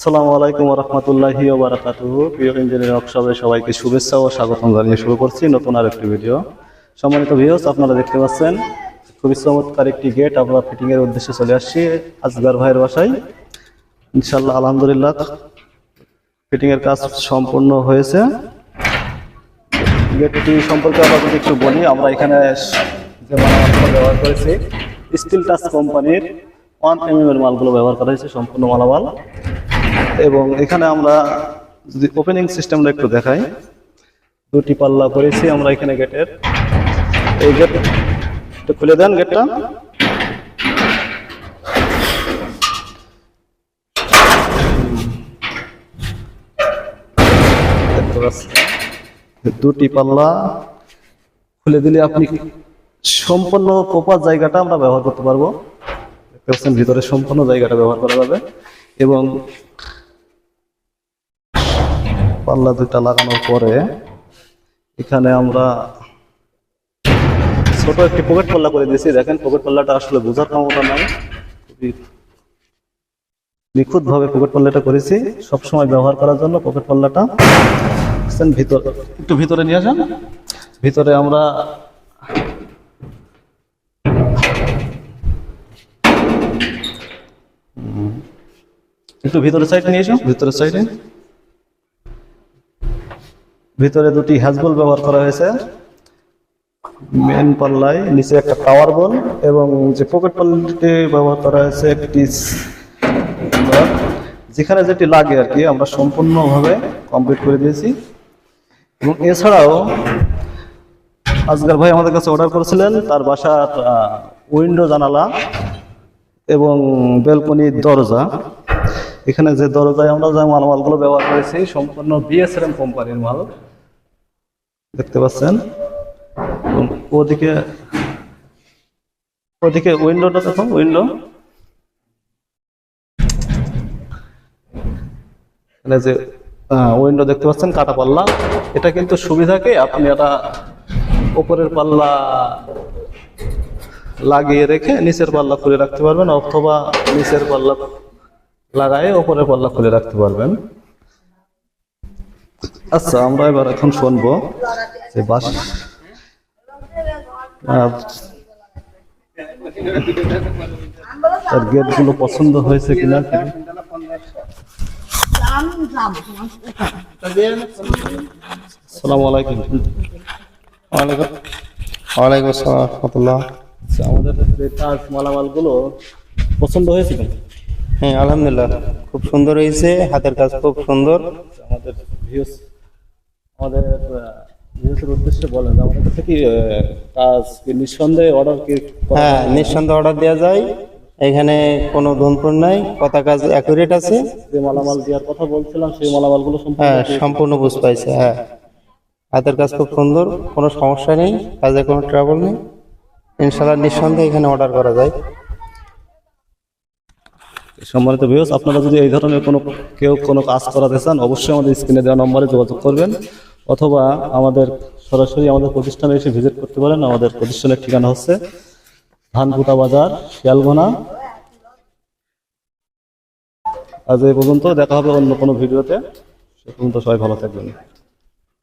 আসসালামু আলাইকুম রহমতুল্লাহি ওবরাকাতুহু। প্রিয় ইঞ্জিনিয়ার ওয়ার্কশপে সবাইকে শুভেচ্ছা ও স্বাগতম জানিয়ে শুরু করছি নতুন আর একটি ভিডিও। সম্মানিত ভিউস আপনারা দেখতে পাচ্ছেন, খুবই চমৎকার একটি গেট আমরা ফিটিং এর উদ্দেশ্যে চলে আসছি আজগার ভাইয়ের বাসায়। ইনশাল্লাহ আলহামদুলিল্লাহ ফিটিং এর কাজ সম্পূর্ণ হয়েছে। গেটটি সম্পর্কে আমরা যদি একটু বলি, আমরা এখানে যে মালামালগুলো ব্যবহার করেছি স্টিল টাচ কোম্পানির ওয়ান এম এর মালগুলো ব্যবহার করা হয়েছে, সম্পূর্ণ মালামাল। এবং এখানে আমরা যদি ওপেনিং সিস্টেমটা একটু দেখাই। দুটি পাল্লা করেছি আমরা এখানে গেটের এই গেট খুলে দেন গেটটা দুটি পাল্লা খুলে দিলে আপনি সম্পূর্ণ কোপার জায়গাটা আমরা ব্যবহার করতে পারব। ভিতরে সম্পূর্ণ জায়গাটা ব্যবহার করা যাবে। এবং পাল্লা দুটা লাগানোর পরে এখানে আমরা ছোট একটি পকেট পাল্লা করে দিয়েছি। দেখেন পকেট পাল্লাটা আসলে বোঝার ক্ষমতা নাই। খুবই নিখুঁত ভাবে পকেট পাল্লাটা করেছি সবসময় ব্যবহার করার জন্য পকেট পাল্লাটা। ভিতর একটু ভিতরে নিয়ে আসেন। ভিতরে আমরা একটু ভিতরে সাইড নিয়ে এসো ভিতরের সাইডে ভিতরে দুটি হ্যাজবল ব্যবহার করা হয়েছে। মেন পাল্লায় নিচে একটা টাওয়ার বল এবং যে পকেট পাল্লাটি ব্যবহার করা হয়েছে একটি যেখানে যেটি লাগে আর কি, আমরা সম্পূর্ণভাবে কমপ্লিট করে দিয়েছি। এবং এছাড়াও আজগার ভাই আমাদের কাছে অর্ডার করেছিলেন, তার বাসার উইন্ডো জানালা এবং বেলকনির দরজা। এখানে যে দরজায় আমরা যে মালামালগুলো ব্যবহার করেছি সম্পূর্ণ বিএসএম কোম্পানির মাল। দেখতে পাচ্ছেন? ওদিকে ওদিকে উইন্ডোটা দেখো উইন্ডো। যে উইন্ডো দেখতে পাচ্ছেন, কাটা পাল্লা। এটা কিন্তু সুবিধাকে আপনি এটা উপরের পাল্লা লাগিয়ে রেখে নিচের পাল্লা খুলে রাখতে পারবেন, অথবা নিচের পাল্লা লাগায়ে উপরের পাল্লা খুলে রাখতে পারবেন। আচ্ছা আমরা এবার এখন শুনব যে বাস তার গেটগুলো পছন্দ হয়েছে কিনা আসসালামু আলাইকুম। ওয়ালাইকুম ওয়ালাইকুম আসসালাম রহমতুল্লাহ। আচ্ছা, আমাদের যে কাজ মালামালগুলো পছন্দ হয়েছে কিনা? হ্যাঁ আলহামদুলিল্লাহ। খুব সুন্দর হয়েছে হাতের কাজ খুব সুন্দর। আমাদের ভিউস আমাদের ভিউসের উদ্দেশ্যে বলেন আমাদের কাছে কি কাজ কি নিঃসন্দেহে অর্ডার কি হ্যাঁ? নিঃসন্দেহে অর্ডার দেওয়া যায়। এখানে কোনো ধনপুর নাই কথা কাজ অ্যাকুরেট আছে। যে মালামাল দেওয়ার কথা বলছিলাম সেই মালামালগুলো সম্পূর্ণ হ্যাঁ সম্পূর্ণ বুঝ পাইছে হ্যাঁ। হাতের কাজ খুব সুন্দর কোনো সমস্যা নেই কাজে কোনো ট্রাবল নেই। ইনশাল্লাহ নিঃসন্দেহে এখানে অর্ডার করা যায়। সম্মানিত ভিউস আপনারা যদি এই ধরনের কোনো, কেউ কোনো কাজ করাতে চান, অবশ্যই আমাদের স্ক্রিনে দেওয়া নম্বরে যোগাযোগ করবেন। অথবা আমাদের সরাসরি আমাদের প্রতিষ্ঠানে এসে ভিজিট করতে পারেন। আমাদের প্রতিষ্ঠানের ঠিকানা হচ্ছে ধানকুটা বাজার, শিয়ালগোনা। আজ এই পর্যন্ত, দেখা হবে অন্য কোনো ভিডিওতে। সে পর্যন্ত সবাই ভালো থাকবেন।